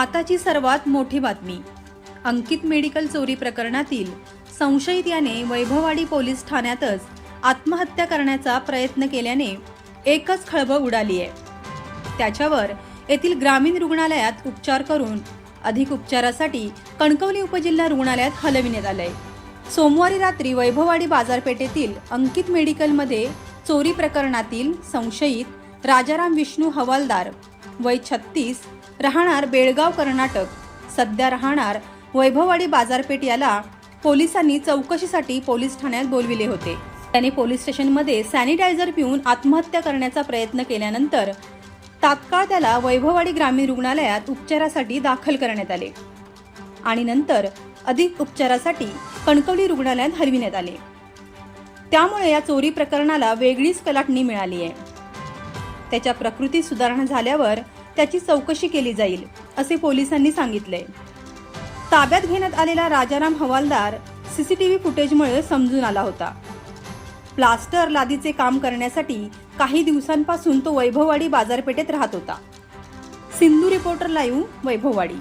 आताची सर्वात मोठी बातमी. अंकित मेडिकल चोरी प्रकरणातील संशयित याने वैभववाडी पोलीस ठाण्यातच आत्महत्या करण्याचा प्रयत्न केल्याने एकच खळबळ उडाली आहे. त्याच्यावर येथील ग्रामीण रुग्णालयात उपचार करून अधिक उपचारासाठी कणकवली उपजिल्हा रुग्णालयात हलविण्यात आलंय. सोमवारी रात्री वैभववाडी बाजारपेठेतील अंकित मेडिकलमध्ये चोरी प्रकरणातील संशयित राजाराम विष्णू हवालदार वय छत्तीस राहणार बेळगाव कर्नाटक. सध्या राहणार वैभववाडी बाजारपेठ याला पोलिसांनी चौकशीसाठी पोलीस ठाण्यात बोलविले होते. त्याने पोलीस स्टेशनमध्ये सॅनिटायझर पिऊन आत्महत्या करण्याचा प्रयत्न केल्यानंतर तात्काळ त्याला वैभववाडी ग्रामीण रुग्णालयात उपचारासाठी दाखल करण्यात आले. आणि नंतर अधिक उपचारासाठी कणकवली रुग्णालयात हलविण्यात आले. त्यामुळे या चोरी प्रकरणाला वेगळीच कलाटणी मिळाली आहे त्याच्या प्रकृतीत सुधारणा झाल्यावर त्याची चौकशी केली जाईल असे पोलिसांनी सांगितले. ताब्यात घेण्यात आलेला राजाराम हवालदार सीसीटीव्ही फुटेजमुळे समजून आला होता. प्लास्टर लादीचे काम करण्यासाठी काही दिवसांपासून तो वैभववाडी बाजारपेठेत राहत होता. Sindhu reporter live Vaibhavwadi.